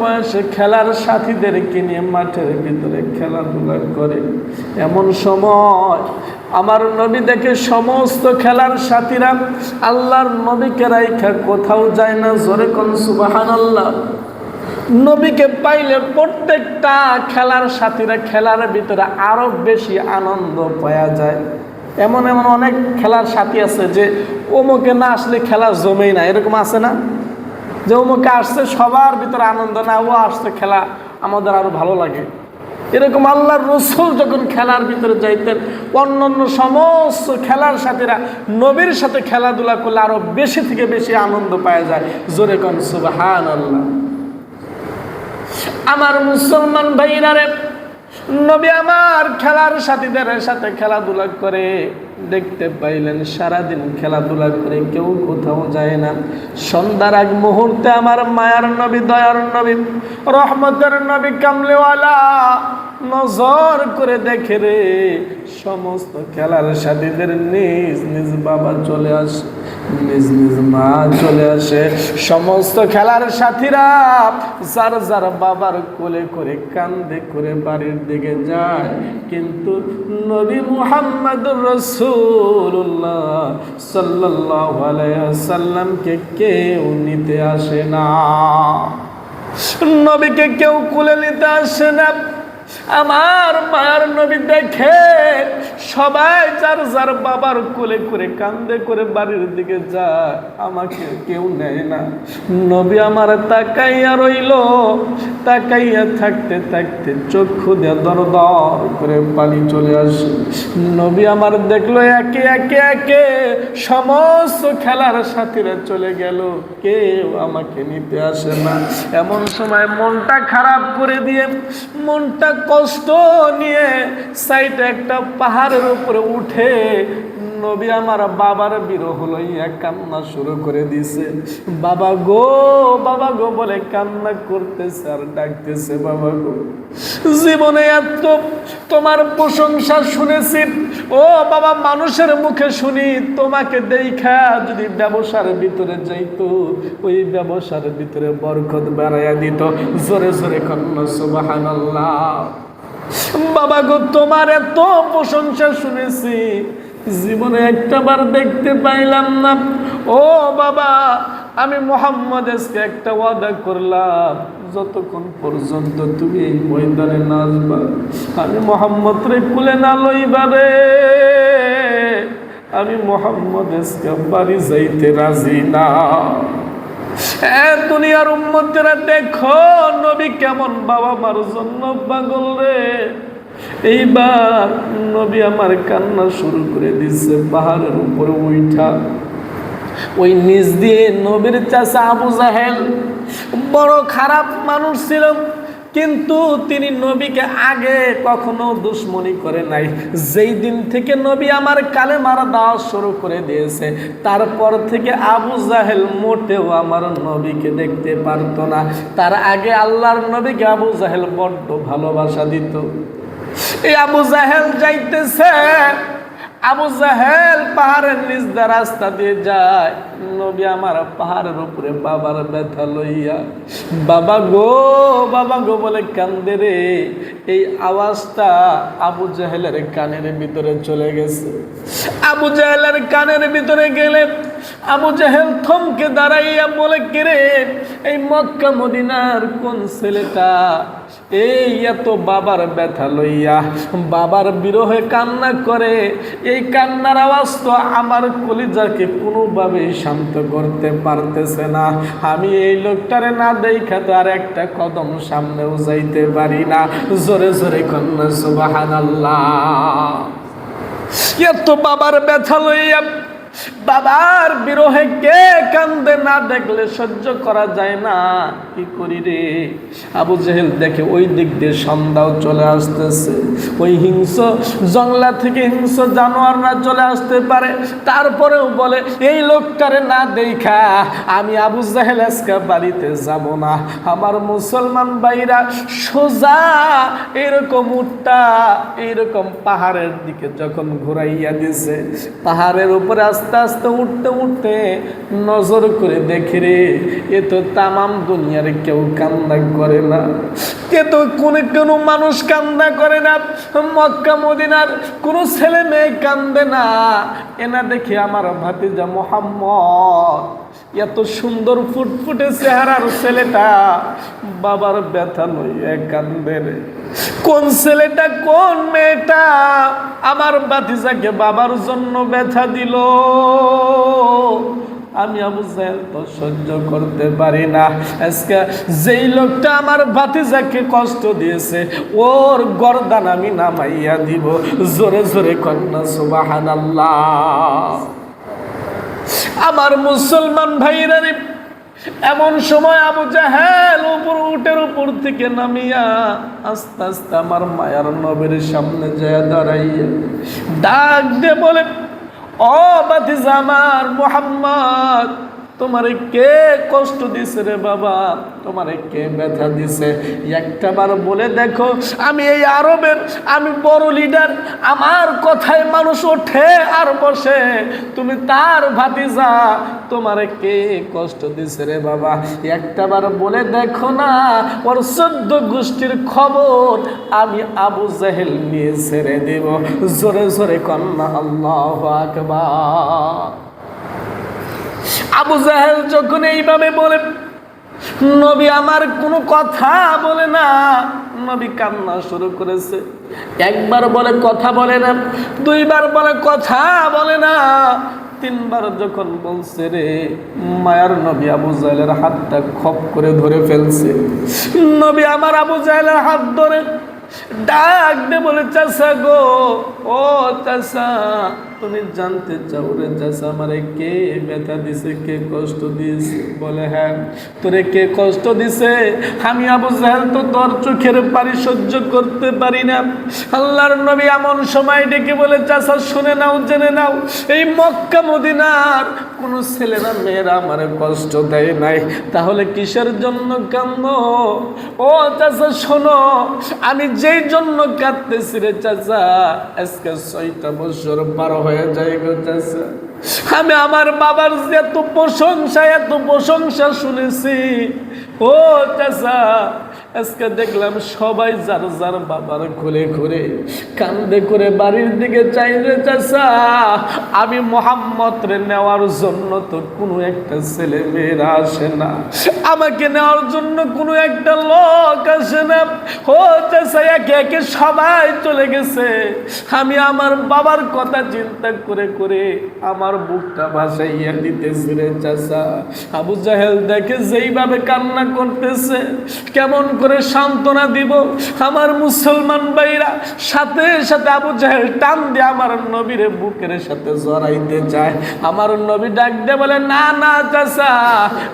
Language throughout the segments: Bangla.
বয়সে খেলার সাথীদেরকে নিয়ে মাঠের ভিতরে খেলাধুলা করে। এমন সময় আমার নবী দেখে সমস্ত খেলার সাথীরা আল্লাহর নবীকে রাইখা কোথাও যায় না, জোরে কোন সুবাহান আল্লাহ নবীকে পাইলে প্রত্যেকটা খেলার সাথীরা খেলার ভিতরে আরও বেশি আনন্দ পাওয়া যায়। এমন এমন অনেক খেলার সাথী আছে যে ওমকে না আসলে খেলা জমেই না, এরকম আছে না? যে অমুকে আসছে, সবার ভিতরে আনন্দ না, ও আসছে খেলা আমাদের আরও ভালো লাগে। এরকম আল্লাহর রসুল যখন খেলার ভিতরে যাইতেন অন্য অন্য সমস্ত খেলার সাথীরা নবীর সাথে খেলাধুলা করলে আরও বেশি থেকে বেশি আনন্দ পাওয়া যায়। জোরে কন সুবাহান আল্লাহ আমার মুসলমান ভাইরারে নবী আমার খেলার সাথীদের সাথে খেলাধুলা করে দেখতে পাইলেন, সারাদিন খেলাধুলা করে কেউ কোথাও যায় না। সন্ধ্যার আগ মুহূর্তে আমার মায়ার নবী, দয়ার নবী, রহমতের নবী কামলেওয়ালা নজর করে দেখে রে, সমস্ত খেলার সাথীদের নিজ নিজ বাবা চলে আসে। নিজ নিজ মা চলে আসে। সমস্ত খেলার সাথীরা যার যার বাবার কোলে করে কান্দে করে বাড়ির দিকে যায়। কিন্তু নবী মুহাম্মদ রসুল্লাহ সাল্লাহ সাল্লামকে কেউ নিতে আসে না। নবীকে কেউ কুলে নিতে আসে না। আমার মার নবী দেখে সবাই যার যার বাবার কোলে করে কান্দে করে বাড়ির দিকে যায়, আমাকে কেউ নেয় না। নবী আমার তাকাইয়া রইল, তাকাইয়া থাকতে থাকতে চক্ষু দিয়ে দর দর করে পানি চলে আসে। নবী আমার দেখল একে একে একে সমস্ত খেলার সাথীরা চলে গেল, কেউ আমাকে নিতে আসে না। এমন সময় মনটা খারাপ করে দিয়ে, মনটা কষ্ট নিয়ে সাইডে একটা পাহাড়ের উপরে উঠে নবী আমার বাবার বিরহ লইয়া কান্না শুরু করে দিছে। বাবা গো বাবা গো বলে কান্না করতেছে আর ডাকতেছে, বাবা গো। জীবনে এত তোমার প্রশংসা শুনেছি। ও বাবা, মানুষের মুখে শুনি, তোমাকে দেখা যদি ব্যবসার ভিতরে যাইতো, ওই ব্যবসার ভিতরে বরকত বেড়াইয়া দিত। জোরে জোরে কন্যা সুবাহান্লাহ বাবা গো, তোমার এত প্রশংসা শুনেছি। জীবনে একটা বার দেখতে পাইলাম না। ও বাবা, আমি মোহাম্মদ এসকে একটা ওয়াদা করলাম, যতক্ষণ পর্যন্ত তুমি এই ময়দানে নাচবা, আমি মোহাম্মদ রে কুলে না লইবা রে। আমি মোহাম্মদ এসকে বাড়ি যাইতে রাজি না। দুনিয়ার উম্মতেরা, দেখো নবী কেমন বাবা মার জন্য পাগল রে। এইবার নবী আমার কান্না শুরু করে দিচ্ছে পাহাড়ের উপরে উঠা ওই নিজ দিয়ে নবীর চাষা আবু জাহেল বড় খারাপ মানুষ ছিল। কিন্তু তিনি নবীকে আগে কখনো দুশ্মনী করে নাই। যেই দিন থেকে নবী আমার কালে মারা দেওয়া শুরু করে দিয়েছে, তারপর থেকে আবু জাহেল মোটেও আমার নবীকে দেখতে পারতো না। তার আগে আল্লাহর নবীকে আবু জাহেল বড্ড ভালোবাসা দিত। এই আবু জাহেল যাইতেছে আবু জাহেল পাহাড়ের দিয়ে রাস্তা দিয়ে যায়। নবী আমার পাহাড়ের উপরে বাবার ব্যথা লইয়া, বাবা গো বাবা গো, বলে কান্দে রে। এই আওয়াজটা আবু জাহেলের কানের ভিতরে চলে গেছে। আবু জাহেলের কানের ভিতরে গেলে আবু জাহেল থমকে দাঁড়াইয়া বলে, কিরে, এই মক্কা মদিনার কোন ছেলেটা এই এত বাবার ব্যথা লইয়া, বাবার বিরহে কান্না করে, এই কান্নার আওয়াজ তো আমার কলিজাকে কোনোভাবেই শান্ত করতে পারতেছে না। আমি এই লোকটারে না দেখা তো আর একটা কদম সামনেও যাইতে পারি না। জোরে জোরে কন্যা সুবাহান এত বাবার ব্যথা লইয়া বাবার বিরহে কে কান্দে না দেখলে সহ্য করা যায় না। কি করি রে? আবু জেহেল দেখে ওই দিক দিয়ে সন্ধ্যাও চলে আসতেছে। ওই হিংস জংলা থেকে হিংস জানোয়াররা চলে আসতে পারে। তারপরেও বলে, এই লোকটারে না দেখা, আমি আবু জাহেল আজকে বাড়িতে যাব না। আমার মুসলমান ভাইরা সোজা এরকম উঠটা এইরকম পাহাড়ের দিকে যখন ঘুরাইয়া দিছে পাহাড়ের উপরে আস্তে আস্তে আস্তে উঠতে উঠতে নজর করে দেখে রে, এ তো তামাম দুনিয়ার কেউ কান্দা করে না। কে তো কোনো কোনো মানুষ কান্দা করে না। মক্কা, মদিনার কোনো ছেলে মেয়ে কান্দে না। এনা দেখে আমার ভাতিজা মোহাম্মদ এত সুন্দর ফুটফুটে চেহারার ছেলেটা বাবার ব্যথা লইয়া কান্দে কোন ছেলেটা, কোন মেয়েটা? আমার বাতিজাকে বাবার জন্য ব্যথা দিল। আমি আবু জাহেল তো সহ্য করতে পারি না। আজকে যেই লোকটা আমার ভাতিজাকে কষ্ট দিয়েছে, ওর গরদান আমি নামাইয়া দিব। জোরে জোরে কন্যা সুবাহান আমার মুসলমান ভাইরা রে, এমন সময় আবু জাহেল উপর উটের উপর থেকে নামিয়া আস্তে আস্তে আমার মায়ার নবের সামনে যায় দাঁড়াইয়া ডাক দে বলে, ও বাতিজা আমার মোহাম্মদ তোমারে কে কষ্ট দিছে রে বাবা? তোমারে কে ব্যথা দিছে? একটা বার বলে দেখো, আমি এই আরবের, আমি বড় লিডার আমার কথায় মানুষ ওঠে আর বসে। তুমি তার ভাতিজা, তোমারে কে কষ্ট দিছে রে বাবা? একটা বার বলে দেখো না, ওর চোদ্দ গোষ্ঠীর খবর আমি আবু জাহেল নিয়ে ছেড়ে দেব। জোরে জোরে কন্যা, আল্লাহ আকবার। আবু জাহেল যখন এইভাবে বলে, নবী আমার কোনো কথা বলে না। নবী কান্না শুরু করেছে। একবার বলে, কথা বলে না। দুইবার বলে, কথা বলে না। তিনবার যখন বলছে রে, মায়ার নবী আবু জাহেলের হাতটা খপ করে ধরে ফেলছে। নবী আমার আবু জাহেলের হাত ধরে ডাক দে বলে, চাষা গো, ও চাষা, তুমি জানতে চাও রে চাষা, আমারে কে ব্যথা দিছে, কে কষ্ট দিয়েছে? বলে হ্যাঁ তোরে কে কষ্ট দিছে? আমি আবু জাহেল তো তোর চোখের পারি সহ্য করতে পারি না। আল্লাহর নবী এমন সময় ডেকে বলে, চাষা, শুনে নাও, জেনে নাও, এই মক্কা মদিনার কোনো ছেলেরা, মেয়েরা আমার কষ্ট দেয় নাই। তাহলে কিসের জন্য কান্দ ও চাষা শোনো, আমি যেই জন্য কাঁদতেছি রে চাচা, আজকে ছয়টা বছর পার হয়ে যায় গো চাচা। আমি আমার বাবার এত প্রশংসা এত প্রশংসা শুনেছি। ও চাচা আজকে দেখলাম সবাই যার যার বাবার ঘুরে ঘুরে কান্দে করে বাড়ির দিকে চাই রে চাচা, আমি মোহাম্মদ রে নেওয়ার জন্য তো কোনো একটা ছেলে মেয়েরা আসে না। আমাকে নেওয়ার জন্য কোনো একটা লোক আসে না। ও চাচা, একে একে সবাই চলে গেছে। আমি আমার বাবার কথা চিন্তা করে করে আমার বুকটা ভাসাইয়া দিতেছি রে চাচা। আবু জাহেল দেখে যেইভাবে কান্না করতেছে, কেমন করে সান্ত্বনা দিব। আমার মুসলমান ভাইরা সাথে সাথে আবু জাহেল টান দিয়ে আমার নবীর বুকের সাথে জড়াইতে চায় আমার নবী ডাক দিয়ে বলে, না না, চাচা,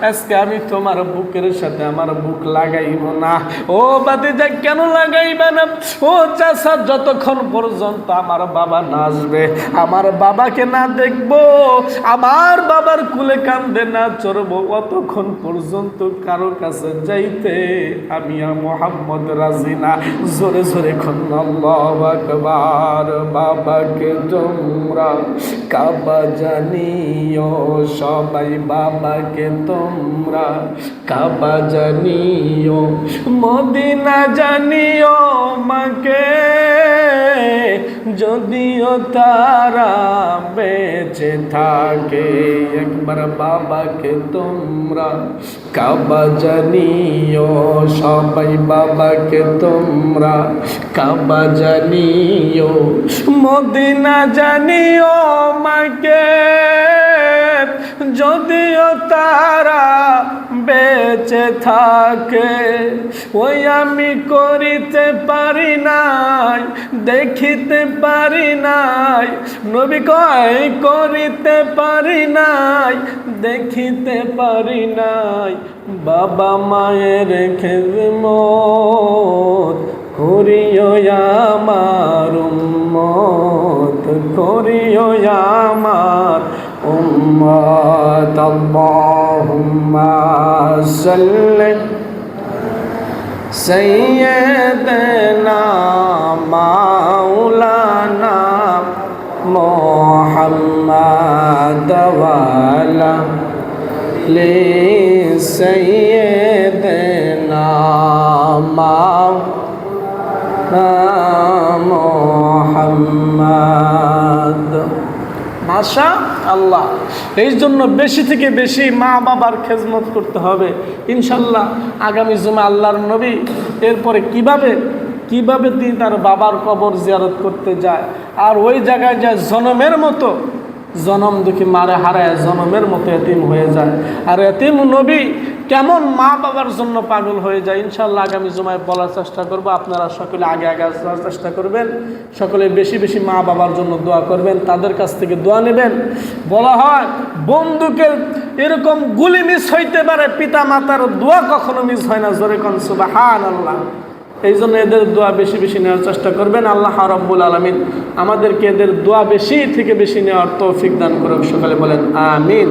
আজকে আমি তোমার বুকের সাথে আমার বুক লাগাইব না। ও বাতিজা কেন লাগাইবা না? ও চাচা, যতক্ষণ পর্যন্ত আমার বাবা না আসবে, আমার বাবাকে না দেখব, আমার বাবার কুলে কান্দে না চড়বো, অতক্ষণ পর্যন্ত কারও কাছে যাইতে আমি আর মোহাম্মদ রাজিনা। জোরে জোরে খন্নাল্লাহবার বাবাকে তোমরা কাবা জানিও, সবাই বাবাকে তোমরা কাবা জানিও, মদিনা জানিও মাকে। যদিও তারা বেঁচে থাকে, একবার বাবাকে তোমরা কাবা জানিও সবাই বাবাকে তোমরা কাবা জানিও মদিনা জানিও মাকে। যদিও তারা বেঁচে থাকে। ওই আমি করিতে পারি নাই, দেখিতে পারি নাই। নবী কয়, করিতে পারি নাই, দেখিতে পারি নাই। বাবা মায়ের খেদমত করিও আমার وسلم سيدنا مولانا محمد وعلى سيدنا مولانا محمد ما شاء আল্লাহ এই জন্য বেশি থেকে বেশি মা বাবার খেজমত করতে হবে। ইনশাল্লাহ আগামী জুমে আল্লাহর নবী এরপরে কীভাবে কীভাবে তিনি তার বাবার কবর জিয়ারত করতে যায় আর ওই জায়গায় যায় জনমের মতো, জনম দুঃখী মারে হারায় জনমের মতো এতিম হয়ে যায়। আর এতিম নবী কেমন মা বাবার জন্য পাগল হয়ে যায় ইনশাল্লাহ আগামী জুমায় বলার চেষ্টা করব। আপনারা সকলে আগে আগে আসার চেষ্টা করবেন। সকলে বেশি বেশি মা বাবার জন্য দোয়া করবেন, তাদের কাছ থেকে দোয়া নেবেন। বলা হয়, বন্ধুকে এরকম গুলি মিস হইতে পারে পিতা মাতার দোয়া কখনো মিস হয় না, জোরে কন সুবাহান আল্লাহ এই জন্য এদের দোয়া বেশি বেশি নেওয়ার চেষ্টা করবেন। আল্লাহ রব্বুল আলমিন আমাদেরকে এদের দোয়া বেশি থেকে বেশি নেওয়ার তৌফিক দান করুক, সকালে বলেন, আমিন।